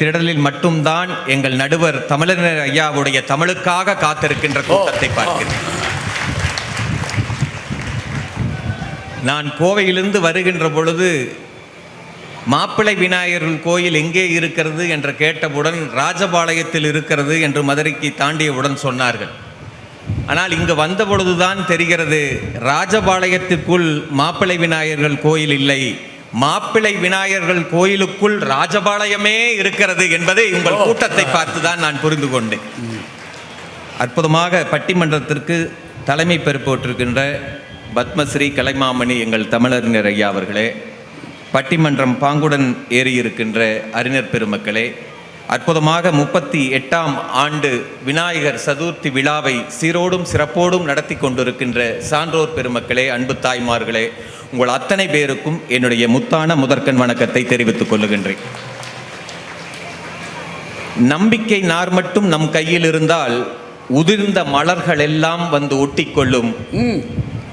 திடலில் மட்டும்தான் எங்கள் நடுவர் தமிழர் ஐயாவுடைய தமிழுக்காக காத்திருக்கின்ற கூட்டத்தை பார்க்கிறேன். நான் கோவையிலிருந்து வருகின்ற பொழுது மாப்பிள்ளை விநாயகர்கள் கோயில் எங்கே இருக்கிறது என்று கேட்டவுடன் ராஜபாளையத்தில் இருக்கிறது என்று மதுரைக்கு தாண்டியவுடன் சொன்னார்கள். ஆனால் இங்கு வந்த பொழுதுதான் தெரிகிறது ராஜபாளையத்திற்குள் மாப்பிள்ளை விநாயகர்கள் கோயில் இல்லை. மாப்பிள்ளை விநாயகர்கள் கோயிலுக்குள் ராஜபாளையமே இருக்கிறது என்பதை உங்கள் கூட்டத்தை பார்த்துதான் நான் புரிந்து கொண்டேன். அற்புதமாக பட்டிமன்றத்திற்கு தலைமை பொறுப்பேற்றிருக்கின்ற பத்மஸ்ரீ கலைமாமணி எங்கள் தமிழறிஞர் ஐயா அவர்களே பட்டிமன்றம் பாங்குடன் ஏறியிருக்கின்ற அறிஞர் பெருமக்களே அற்புதமாக முப்பத்தி எட்டாம் ஆண்டு விநாயகர் சதுர்த்தி விழாவை சீரோடும் சிறப்போடும் நடத்தி கொண்டிருக்கின்ற சான்றோர் பெருமக்களே அன்பு தாய்மார்களே உங்கள் அத்தனை பேருக்கும் என்னுடைய முத்தான முதற்கண் வணக்கத்தை தெரிவித்துக் கொள்ளுகின்றேன். நம்பிக்கை நார் மட்டும் நம் கையில் இருந்தால் உதிர்ந்த மலர்கள் எல்லாம் வந்து ஒட்டிக்கொள்ளும்.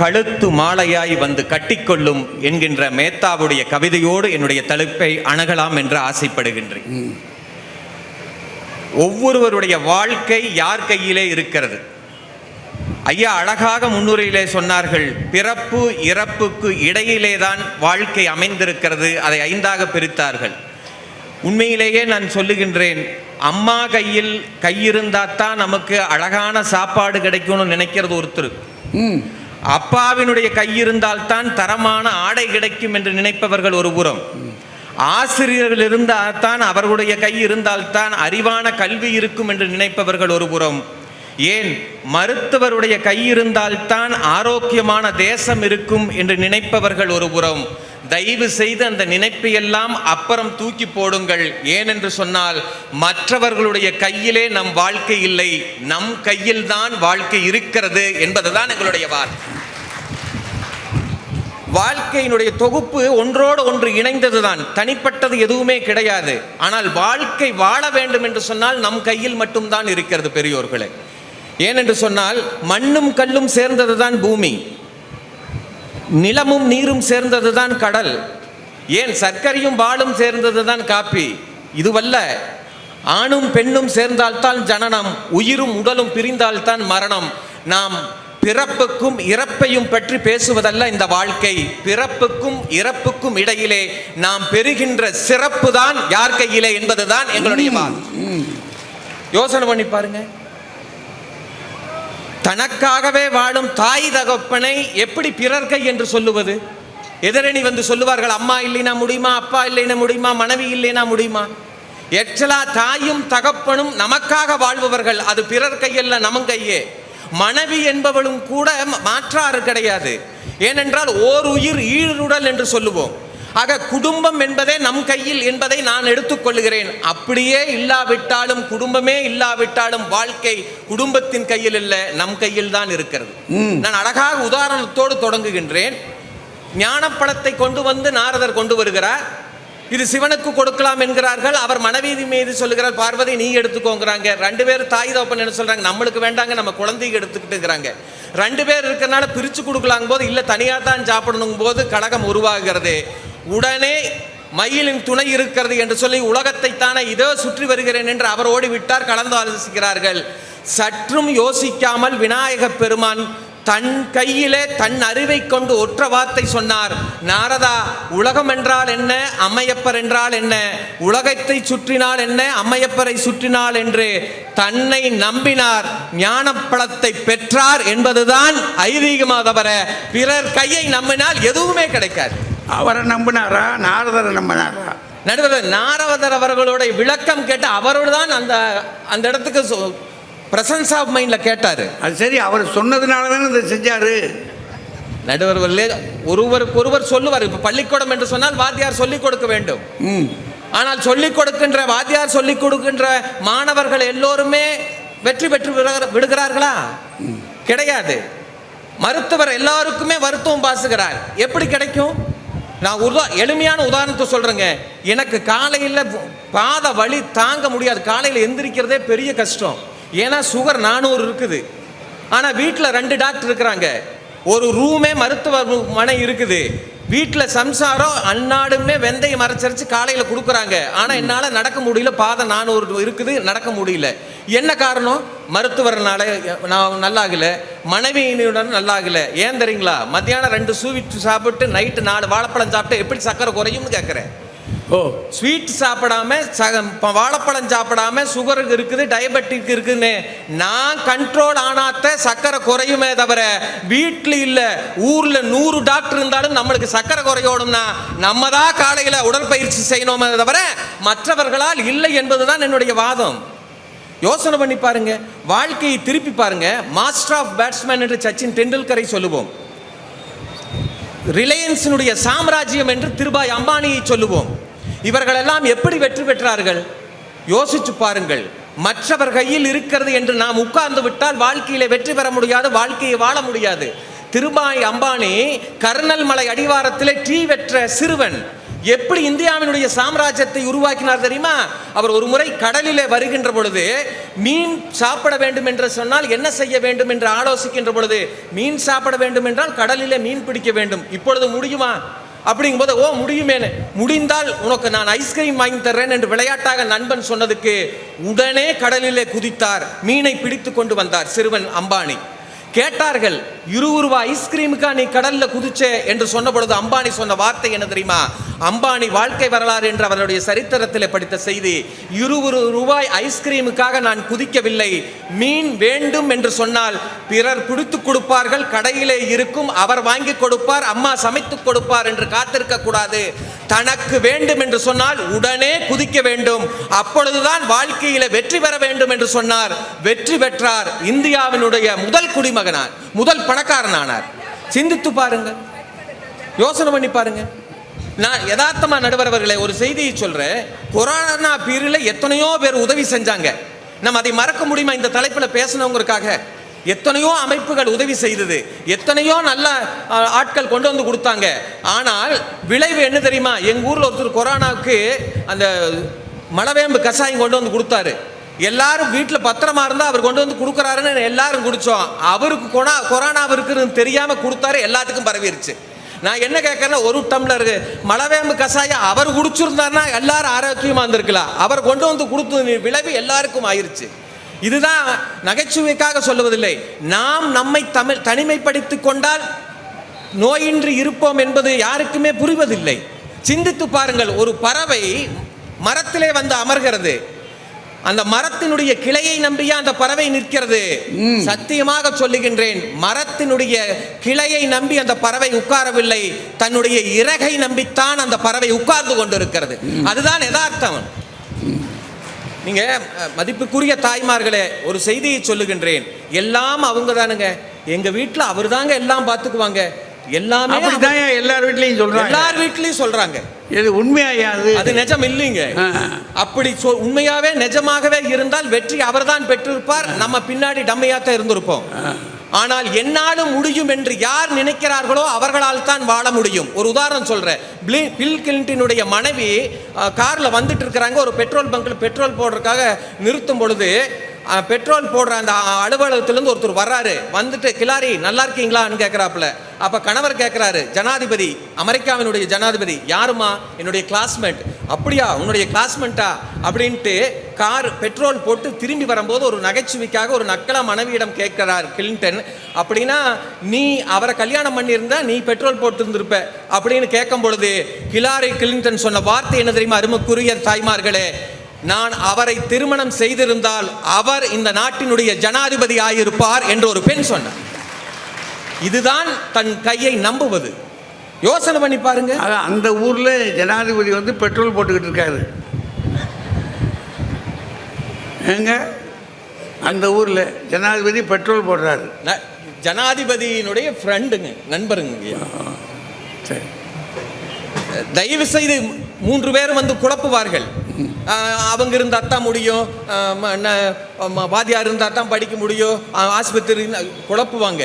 கழுத்து மாலையாய் வந்து கட்டிக்கொள்ளும் என்கின்ற மேத்தாவுடைய கவிதையோடு என்னுடைய தலைப்பை அணுகலாம் என்று ஆசைப்படுகின்றேன். ஒவ்வொருவருடைய வாழ்க்கை யார் கையிலே இருக்கிறது? ஐயா அழகாக முன்னுரையிலே சொன்னார்கள் பிறப்பு இறப்புக்கு இடையிலே தான் வாழ்க்கை அமைந்திருக்கிறது அதை ஐந்தாக பிரித்தார்கள். உண்மையிலேயே நான் சொல்லுகின்றேன் அம்மா கையில் கையிருந்தாத்தான் நமக்கு அழகான சாப்பாடு கிடைக்கும்னு நினைக்கிறது ஒருத்தர். அப்பாவினுடைய கையிருந்தால்தான் தரமான ஆடை கிடைக்கும் என்று நினைப்பவர்கள் ஒரு புறம். ஆசிரியர்கள் இருந்தால்தான் அவர்களுடைய கை இருந்தால்தான் அறிவான கல்வி இருக்கும் என்று நினைப்பவர்கள் ஒரு புறம். ஏன் மருத்துவருடைய கை இருந்தால்தான் ஆரோக்கியமான தேசம் இருக்கும் என்று நினைப்பவர்கள் ஒரு புறம். தயவு செய்து அந்த நினைப்பையெல்லாம் அப்புறம் தூக்கி போடுங்கள். ஏனென்று சொன்னால் மற்றவர்களுடைய கையிலே நம் வாழ்க்கை இல்லை. நம் கையில் தான் வாழ்க்கை இருக்கிறது என்பதுதான் எங்களுடைய வார்த்தை. வாழ்க்கையினுடைய தொகுப்பு ஒன்றோடு ஒன்று இணைந்ததுதான். தனிப்பட்டது எதுவுமே கிடையாது. ஆனால் வாழ்க்கை வாழ வேண்டும் என்று சொன்னால் நம் கையில் மட்டும்தான் இருக்கிறது பெரியோர்களே. ஏனென்று சொன்னால் மண்ணும் கல்லும் சேர்ந்ததுதான் பூமி. நிலமும் நீரும் சேர்ந்ததுதான் கடல். ஏன் சர்க்கரையும் பாலும் சேர்ந்ததுதான் காப்பி? இதுவல்ல. ஆணும் பெண்ணும் சேர்ந்தால்தான் ஜனனம் உயிரும் உடலும் பிரிந்தால்தான் மரணம். நாம் பிறப்புக்கும் இறப்பையும் பற்றி பேசுவதல்ல இந்த வாழ்க்கை. பிறப்புக்கும் இறப்புக்கும் இடையிலே நாம் பெறுகின்ற சிறப்பு தான் யார் கையிலே என்பதுதான் எங்களுடைய யோசனை பண்ணி பாருங்க. தனக்காகவே வாழும் தாய் தகப்பனை எப்படி பிறர் கை என்று சொல்லுவது? எதிரணி வந்து சொல்லுவார்கள் அம்மா இல்லைனா முடியுமா? அப்பா இல்லைனா முடியுமா? மனைவி இல்லைனா முடியுமா? எச்சலா தாயும் தகப்பனும் நமக்காக வாழ்பவர்கள். அது பிறர் கையல்ல நம் கையே. மனைவி என்பவளும் கூட மாற்றாறு கிடையாது. ஏனென்றால் ஓர் உயிர் ஈருடல் என்று சொல்லுவோம். ஆக குடும்பம் என்பதே நம் கையில் என்பதை நான் எடுத்துக்கொள்கிறேன் அப்படியே இல்லாவிட்டாலும் குடும்பமே இல்லாவிட்டாலும் வாழ்க்கை குடும்பத்தின் கையில் இல்லை நம் கையில் தான் இருக்கிறது. நான் அழகாக உதாரணத்தோடு தொடங்குகின்றேன். ஞானப்பழத்தை கொண்டு வந்து நாரதர் கொண்டு வருகிறார். இது சிவனுக்கு கொடுக்கலாம் என்கிறார்கள். அவர் மனைவி மீது சொல்லுகிறார் பார்வதி நீ எடுத்துக்கோங்கிறாங்க. ரெண்டு பேர் தாய் தகப்பன் என்ன சொல்றாங்க நம்மளுக்கு வேண்டாங்க நம்ம குழந்தைக்கு எடுத்துக்கிட்டுங்கிறாங்க. ரெண்டு பேர் இருக்கிறனால பிரிச்சு கொடுக்கலாம் போது இல்லை தனியாக தான் சாப்பிடணும் போது கழகம் உருவாகிறது. உடனே மயிலின் துணை இருக்கிறது என்று சொல்லி உலகத்தை தானே இதோ சுற்றி வருகிறேன் என்று அவர் ஓடிவிட்டார் கலந்து ஆலோசிக்கிறார்கள். சற்றும் யோசிக்காமல் விநாயக பெருமான் தன் கையிலே தன் அறிவை கொண்டு ஒற்ற வார்த்தை சொன்னார். நாரதா உலகம் என்றால் என்ன? அம்மையப்பர் என்றால் என்ன? உலகத்தை சுற்றினால் என்ன? அம்மையப்பரை சுற்றினால் என்று தன்னை நம்பினார். ஞானப்பழத்தை பெற்றார் என்பதுதான் ஐதீகமாக தவிர பிறர் கையை நம்பினால் எதுவுமே கிடைக்காது. அவரை நம்பினாரா? நாரதரை நம்பினாரா? நடுவர் நாரதர் அவர்களுடைய விளக்கம் கேட்டு அவரோடு தான் அந்த அந்த இடத்துக்கு பிரசன்ஸ் ஆஃப் மைண்ட்ல கேட்டாரு. அது சரி அவர் சொன்னதுனால தானே இதை செஞ்சாரு. நடுவர்களே ஒருவருக்கு ஒருவர் சொல்லுவார். இப்ப பள்ளிக்கூடம் என்று சொன்னால் வாத்தியார் சொல்லிக் கொடுக்க வேண்டும். ஆனால் சொல்லிக் கொடுக்கின்ற வாத்தியார் சொல்லிக் கொடுக்கின்ற மாணவர்கள் எல்லோருமே வெற்றி பெற்று விடுகிற- விடுகிறார்களா? கிடையாது. மருத்துவர் எல்லாருக்குமே மருத்துவம் பாசுகிறார். எப்படி கிடைக்கும்? நான் உதா எளிமையான உதாரணத்தை சொல்கிறேங்க எனக்கு காலையில் பாத வலி தாங்க முடியாது. காலையில் எந்திரிக்கிறதே பெரிய கஷ்டம். ஏன்னா சுகர் நானூறு இருக்குது. ஆனால் வீட்டில் ரெண்டு டாக்டர் இருக்கிறாங்க. ஒரு ரூமே மருத்துவமனை இருக்குது. வீட்டில் சம்சாரம் அன்னாடுமே வெந்தயம் அரைச்சரிச்சு காலையில் கொடுக்குறாங்க. ஆனால் என்னால் நடக்க முடியல. பாதை நானூறு இருக்குது. நடக்க முடியல. என்ன காரணம்? மருத்துவர்னால நான் நல்லாகல. மனைவியினுடன் நல்லாகல. ஏன் தெரியுங்களா? மத்தியானம் ரெண்டு ஸ்வீட் சாப்பிட்டு நைட்டு நாலு வாழைப்பழம் சாப்பிட்டு எப்படி சக்கரை குறையும்னு கேட்குறேன் ஓ. ஸ்வீட் சாப்பிடாம ப- வாழைப்பழம் சாப்பிடாம சுகர் இருக்குது டயபெட்டிக் இருக்குன்னு நான் கண்ட்ரோல் ஆனாத்த சக்கரை குறையுமே தவிர வீட்டில் இல்லை. ஊரில் நூறு டாக்டர் இருந்தாலும் நம்மளுக்கு சக்கரை குறையோடும்னா நம்ம தான் காலையில் உடற்பயிற்சி செய்யணுமே தவிர மற்றவர்களால் இல்லை என்பதுதான் என்னுடைய வாதம். யோசனை பண்ணி பாருங்க வாழ்க்கையை திருப்பி பாருங்க. மாஸ்டர் ஆஃப் பேட்ஸ்மேன் என்று சச்சின் டெண்டுல்கரை சொல்லுவோம். ரிலையன்ஸினுடைய சாம்ராஜ்யம் என்று திருபாய் அம்பானியை சொல்லுவோம். இவர்களெல்லாம் எப்படி வெற்றி பெற்றார்கள்? யோசிச்சு பாருங்கள். மற்றவர் கையில் இருக்கிறது என்று நாம் உட்கார்ந்து விட்டால் வாழ்க்கையில வெற்றி பெற முடியாது வாழ்க்கையை வாழ முடியாது. திருபாய் அம்பானி கர்னல் மலை அடிவாரத்தில் டீ வெற்ற சிறுவன். எப்படி இந்தியாவினுடைய சாம்ராஜ்யத்தை உருவாக்கினார் தெரியுமா? அவர் ஒரு முறை கடலிலே வருகின்ற பொழுது மீன் சாப்பிட வேண்டும் என்று சொன்னால் என்ன செய்ய வேண்டும் என்று ஆலோசிக்கின்ற பொழுது மீன் சாப்பிட வேண்டும் என்றால் கடலிலே மீன் பிடிக்க வேண்டும். இப்பொழுது முடியுமா? அப்படிங்கும்போது ஓ முடியுமேனு. முடிந்தால் உனக்கு நான் ஐஸ்கிரீம் வாங்கி தர்றேன் என்று விளையாட்டாக நண்பன் சொன்னதுக்கு உடனே கடலிலே குதித்தார். மீனை பிடித்து கொண்டு வந்தார் சிறுவன் அம்பானி. கேட்டார்கள் இருபது ரூபாய் ஐஸ்கிரீமுக்கா நீ கடல்ல குதிச்சே? என்று சொன்ன பொழுது அம்பானி சொன்ன வார்த்தை என்ன தெரியுமா? அம்பானி வாழ்க்கை வரலாறு என்று அவருடைய சரித்திரத்தில் படித்த செய்தி இருபது ரூபாய் ஐஸ்கிரீமுக்காக நான் குதிக்கவில்லை மீன் வேண்டும் என்று சொன்னால் பிறர் பிடித்து கொடுப்பார்கள் கடையிலே இருக்கும் அவர் வாங்கி கொடுப்பார் அம்மா சமைத்து கொடுப்பார் என்று காத்திருக்க கூடாது. தனக்கு வேண்டும் என்று சொன்னால் உடனே குதிக்க வேண்டும். அப்பொழுதுதான் வாழ்க்கையில வெற்றி பெற வேண்டும் என்று சொன்னார். வெற்றி பெற்றார். இந்தியாவினுடைய முதல் மகனார் முதல் பணக்காரனானார். சிந்தித்து பாருங்க யோசனை பண்ணி பாருங்க நான் யதார்த்தமா நடுவர் ஒரு செய்தியை சொல்கிறேன் கொரோனா பீரியட்ல எத்தனையோ பேர் உதவி செஞ்சாங்க. நம்ம அதை மறக்க முடியுமா இந்த தலைப்பில் பேசணுங்கிறதுக்காக எத்தனையோ அமைப்புகள் உதவி செய்தது. எத்தனையோ நல்ல ஆட்கள் கொண்டு வந்து கொடுத்தாங்க. ஆனால் விளைவு என்ன தெரியுமா? எங்கள் ஊரில் ஒருத்தர் கொரோனாவுக்கு அந்த மலவேம்பு கஷாயம் கொண்டு வந்து கொடுத்தாரு. எல்லாரும் வீட்டில் பத்திரமா இருந்தா அவர் கொண்டு வந்து கொடுக்குறாருன்னு எல்லாரும் குடிச்சோம். அவருக்கு கொரோனா கொரோனா இருக்குன்னு தெரியாம கொடுத்தாரு எல்லாத்துக்கும் பரவிருச்சு. நான் என்ன கேட்கறேன்னா ஒரு டம்ளர் மலவேம்பு கஷாயம் அவர் குடிச்சிருந்தாருன்னா எல்லாரும் ஆரோக்கியமா இருந்திருக்கலாம். அவர் கொண்டு வந்து கொடுத்த விளைவு எல்லாருக்கும் ஆயிருச்சு. இதுதான் நகைச்சுவைக்காக சொல்லுவதில்லை. நாம் நம்மை தமிழ் தனிமைப்படுத்திக் கொண்டால் நோயின்றி இருப்போம் என்பது யாருக்குமே புரிவதில்லை. சிந்தித்து பாருங்கள் ஒரு பறவை மரத்திலே வந்து அமர்கிறது. அந்த மரத்தினுடைய கிளையை நம்பியா அந்த பறவை நிற்கிறது? சத்தியமாக சொல்லுகின்றேன் மரத்தினுடைய கிளையை நம்பி அந்த பறவை உட்காரவில்லை. தன்னுடைய இறகை நம்பித்தான் அந்த பறவை உட்கார்ந்து கொண்டிருக்கிறது. அதுதான் யதார்த்தம். நீங்க மதிப்புக்குரிய தாய்மார்களே ஒரு செய்தியை சொல்லுகின்றேன். எல்லாம் அவங்க தானுங்க எங்க வீட்டுல அவர் தாங்க எல்லாம் பார்த்துக்குவாங்க எல்லாமே அப்படிதான் எல்லார் வீட்லயும் சொல்றாங்க. எல்லார் வீட்லயும் சொல்றாங்க. இது உண்மையா அது? அது நிஜம் இல்லைங்க. அப்படி சொ- உண்மையாவே நிஜமாகவே இருந்தால் வெற்றி அவர்தான் பெற்றிருப்பார். நம்ம பின்னாடி டம்மையாத்தான் இருந்திருப்போம். ஆனால் என்னாலும் முடியும் என்று யார் நினைக்கிறார்களோ அவர்களால் தான் வாழ முடியும். ஒரு உதாரணம் சொல்றேன். பில் கிளின்டனுடைய மனைவி கார்ல வந்துட்டு இருக்கிறாங்க. ஒரு பெட்ரோல் பங்க்ல பெட்ரோல் போடுறதுக்காக நிறுத்தும் பொழுது பெட்ரோல் போடுற அந்த அலுவலகத்திலேருந்து ஒருத்தர் வர்றாரு. வந்துட்டு கிலாரி நல்லா இருக்கீங்களான்னு கேட்குறாப்புல அப்போ கணவர் கேட்குறாரு ஜனாதிபதி அமெரிக்காவினுடைய ஜனாதிபதி யாருமா என்னுடைய கிளாஸ்மேட் அப்படியா? உன்னுடைய கிளாஸ்மேட்டா அப்படின்ட்டு கார் பெட்ரோல் போட்டு திரும்பி வரும்போது ஒரு நகைச்சுவைக்காக ஒரு நக்கலா மனைவியிடம் கேட்கிறார் கிளின்டன் அப்படின்னா நீ அவரை கல்யாணம் பண்ணியிருந்தா நீ பெட்ரோல் போட்டுருந்துருப்ப. அப்படின்னு கேட்கும் பொழுது கிலாரி கிளின்டன் சொன்ன வார்த்தை என்ன தெரியுமா அருமைக்குரிய தாய்மார்களே? நான் அவரை திருமணம் செய்திருந்தால் அவர் இந்த நாட்டினுடைய ஜனாதிபதி ஆயிருப்பார் என்று ஒரு பெண் சொன்னார். இதுதான் தன் கையை நம்புவது. யோசனை பண்ணி பாருங்க. அந்த ஊர்ல ஜனாதிபதி வந்து பெட்ரோல் போட்டுக்கிட்டு இருக்காரு. ஏங்க? அந்த ஊர்ல ஜனாதிபதி பெட்ரோல் போடுறாரு. ஜனாதிபதியினுடைய ஃப்ரெண்டுங்க நண்பருங்க. சரி. தயவு செய்து மூன்று பேரும் வந்து குழப்புவார்கள். அவங்க இருந்தா தான் முடியும். ஆஹ், ம- ந- ம- வாத்தியார் இருந்தா தான் படிக்க முடியும். ஆஸ்பத்திரி குழப்புவாங்க.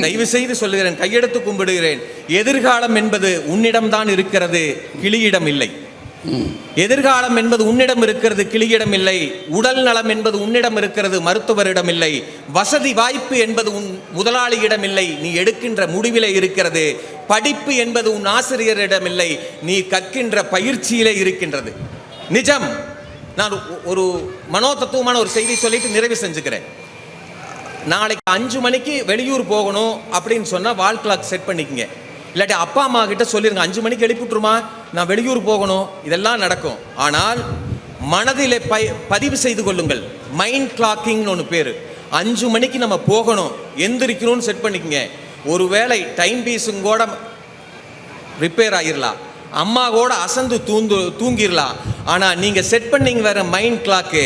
தயவு செய்து சொல்லுகிறேன் கையெடுத்து கும்பிடுகிறேன். எதிர்காலம் என்பது உன்னிடம்தான் இருக்கிறது கிளியிடம் இல்லை. எதிர்காலம் என்பது உன்னிடம் இருக்கிறது கிளியிடம் இல்லை. உடல் நலம் என்பது உன்னிடம் இருக்கிறது மருத்துவரிடம் இல்லை. வசதி வாய்ப்பு என்பது உன் முதலாளியிடம் இல்லை. நீ எடுக்கின்ற முடிவிலே இருக்கிறது. படிப்பு என்பது உன் ஆசிரியரிடம் இல்லை. நீ கற்கின்ற பயிற்சியிலே இருக்கின்றது. நிஜம். நான் ஒரு மனோதத்துவமான ஒரு செய்தி சொல்லிட்டு நிறைவு செஞ்சுக்கிறேன். நாளைக்கு அஞ்சு மணிக்கு வெளியூர் போகணும் அப்படின்னு சொன்னால் வால் கிளாக் செட் பண்ணிக்கங்க. இல்லாட்டி அப்பா அம்மா கிட்ட சொல்லிடுங்க அஞ்சு மணிக்கு எழுப்பிட்டுருமா நான் வெளியூர் போகணும். இதெல்லாம் நடக்கும். ஆனால் மனதிலே ப பதிவு செய்து கொள்ளுங்கள். மைண்ட் கிளாக்கிங்னு ஒன்று பேர். அஞ்சு மணிக்கு நம்ம போகணும். எந்திரிக்கணும்னு செட் பண்ணிக்கங்க. ஒருவேளை டைம் பீஸுங்கூட ரிப்பேர் ஆகிடலாம் அம்மா கூட அசந்து தூந்து தூங்கிடலாம் ஆனால் நீங்கள் செட் பண்ணீங்க வேற மைண்ட் கிளாக்கு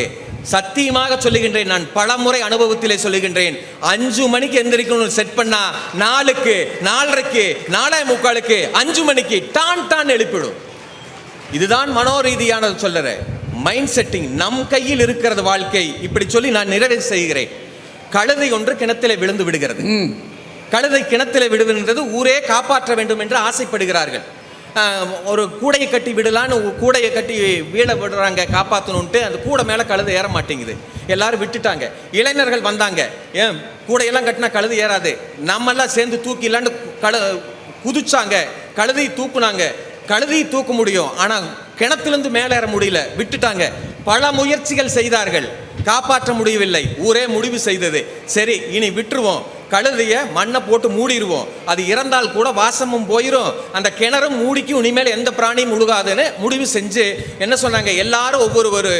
சத்தியமாக சொல்லுகின்றேன் நான் பலமுறை அனுபவத்திலே சொல்லுகின்றேன். அஞ்சு மணிக்கு எந்திரிக்கணும்னு செட் பண்ணா நாலுக்கு நாலரைக்கு நாலே முக்காலுக்கு அஞ்சு மணிக்கு டான் டான் எழுப்பிடும். இதுதான் மனோரீதியானது சொல்லுறேன் மைண்ட் செட்டிங் நம் கையில் இருக்கிறது வாழ்க்கை. இப்படி சொல்லி நான் நிறைவு செய்கிறேன். கழுதை ஒன்று கிணத்திலே விழுந்து விடுகிறது. கழுதை கிணத்திலே விடுகின்றது ஊரே காப்பாற்ற வேண்டும் என்று ஆசைப்படுகிறார்கள். ஒரு கூடையை கட்டி விடலான்னு கூடையை கட்டி வீட விடுறாங்க காப்பாற்றணுன்ட்டு அந்த கூடை மேலே கழுது ஏற மாட்டேங்குது. எல்லாரும் விட்டுட்டாங்க. இளைஞர்கள் வந்தாங்க. ஏன்? கூடையெல்லாம் கட்டினா கழுது ஏறாது. நம்மெல்லாம் சேர்ந்து தூக்கிலான்னு கழு குதிச்சாங்க. கழுதையை தூக்குனாங்க. கழுதையை தூக்க முடியும். ஆனால் கிணத்துலேருந்து மேலே ஏற முடியல. விட்டுட்டாங்க. பல முயற்சிகள் செய்தார்கள். காப்பாற்ற முடியவில்லை. ஊரே முடிவு செய்தது. சரி இனி விட்டுருவோம். கழுதைய மண்ணை போட்டு மூடிடுவோம் அது இறந்தால் கூட வாசமும் போயிடும் அந்த கிணறும் மூடிக்கும் இனிமேல் எந்த பிராணியும் முழுகாதுன்னு முடிவு செஞ்சு என்ன சொன்னாங்க? எல்லாரும் ஒவ்வொரு ஒரு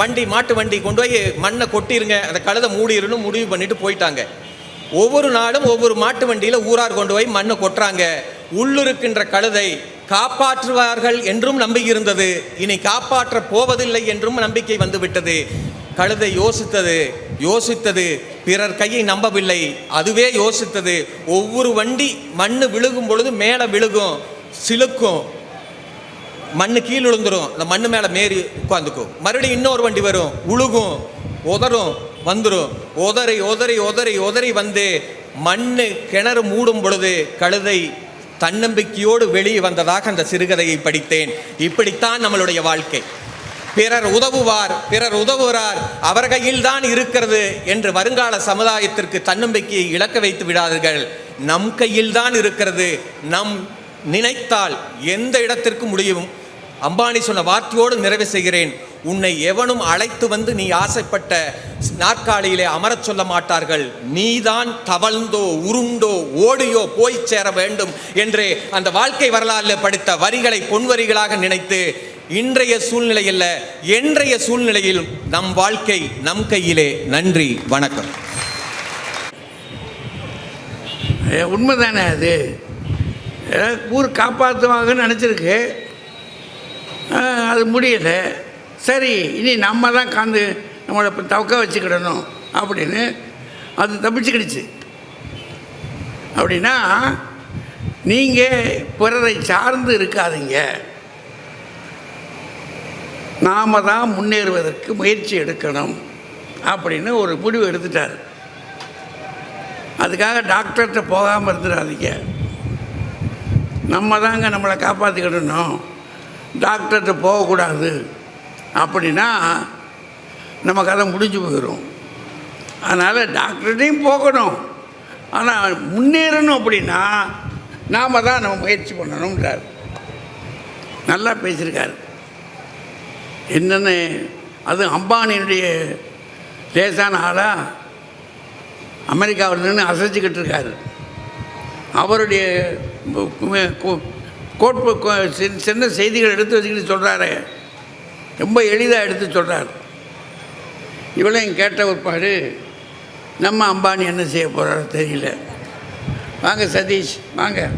வண்டி மாட்டு வண்டி கொண்டு போய் மண்ணை கொட்டிருங்க. அந்த கழுதை மூடிருன்னு முடிவு பண்ணிட்டு போயிட்டாங்க. ஒவ்வொரு நாளும் ஒவ்வொரு மாட்டு வண்டியில் ஊரார் கொண்டு போய் மண்ணை கொட்டுறாங்க. உள்ளிருக்கின்ற கழுதை காப்பாற்றுவார்கள் என்றும் நம்பிக்கை இருந்தது இனி காப்பாற்ற போவதில்லை என்றும் நம்பிக்கை வந்துவிட்டது கழுதை யோசித்தது யோசித்தது பிறர் கையை நம்பவில்லை. அதுவே யோசித்தது ஒவ்வொரு வண்டி மண் விழுகும் பொழுது மேலே விழுகும் சிலுக்கும். மண்ணு கீழ் விழுந்துரும். அந்த மண் மேலே மேறி உட்காந்துக்கும். மறுபடியும் இன்னொரு வண்டி வரும் உழுகும் உதறும் வந்துடும் உதறி உதறி உதறி உதறி வந்து மண்ணு கிணறு மூடும் பொழுது கழுதை தன்னம்பிக்கையோடு வெளியே வந்ததாக அந்த சிறுகதையை படித்தேன். இப்படித்தான் நம்மளுடைய வாழ்க்கை. பிறர் உதவுவார் பிறர் உதவுகிறார் அவர் கையில் தான் இருக்கிறது என்று வருங்கால சமுதாயத்திற்கு தன்னம்பிக்கையை இழக்க வைத்து விடாதீர்கள். நம் கையில் தான் இருக்கிறது. நம் நினைத்தால் எந்த இடத்திற்கு முடியும்? அம்பானி சொன்ன வார்த்தையோடு நிறைவு செய்கிறேன். உன்னை எவனும் அழைத்து வந்து நீ ஆசைப்பட்ட நாற்காலியிலே அமரச் சொல்ல மாட்டார்கள். நீதான் தவழ்ந்தோ உருண்டோ ஓடியோ போய் சேர வேண்டும் என்று அந்த வாழ்க்கை வரலாறில் படித்த வரிகளை பொன்வரிகளாக நினைத்து இன்றைய சூழ்நிலையில் என்றைய சூழ்நிலையில் நம் வாழ்க்கை நம் கையிலே. நன்றி வணக்கம். உண்மைதானே அது? ஊர் காப்பாற்றுவாங்கன்னு நினச்சிருக்கு. அது முடியலை. சரி இனி நம்ம தான் காந்து நம்மளை இப்போ தவக்க வச்சுக்கிடணும் அப்படின்னு அது தப்பிச்சுக்கிடுச்சு. அப்படின்னா நீங்கள் பிறரை சார்ந்து இருக்காதீங்க. நாம் தான் முன்னேறுவதற்கு முயற்சி எடுக்கணும் அப்படின்னு ஒரு முடிவு எடுத்துட்டார். அதுக்காக டாக்டர்கிட்ட போகாமல் இருந்துடாதீங்க. நம்ம தாங்க நம்மளை காப்பாற்றிக்கிடணும் டாக்டர்கிட்ட போகக்கூடாது. அப்படின்னா நம்ம கதை முடிஞ்சு போயிடும் அதனால் டாக்டர்கிட்டையும் போகணும். ஆனால் முன்னேறணும் அப்படின்னா நாம் தான் நம்ம முயற்சி பண்ணணும்ன்றார். நல்லா பேசியிருக்காரு. என்னென்ன அது அம்பானியுடைய லேசான ஆளாக அமெரிக்காவில் நின்று அசைச்சிக்கிட்டு இருக்காரு. அவருடைய கோட்பு கோ- சின்ன- சின்ன செய்திகள் எடுத்து வச்சுக்கிட்டு சொல்கிறாரு ரொம்ப எளிதாக எடுத்து சொல்கிறார் இவளையும் கேட்ட ஒருபாடு நம்ம அம்பானி என்ன செய்ய போகிறாரோ தெரியல. வாங்க சதீஷ் வாங்க.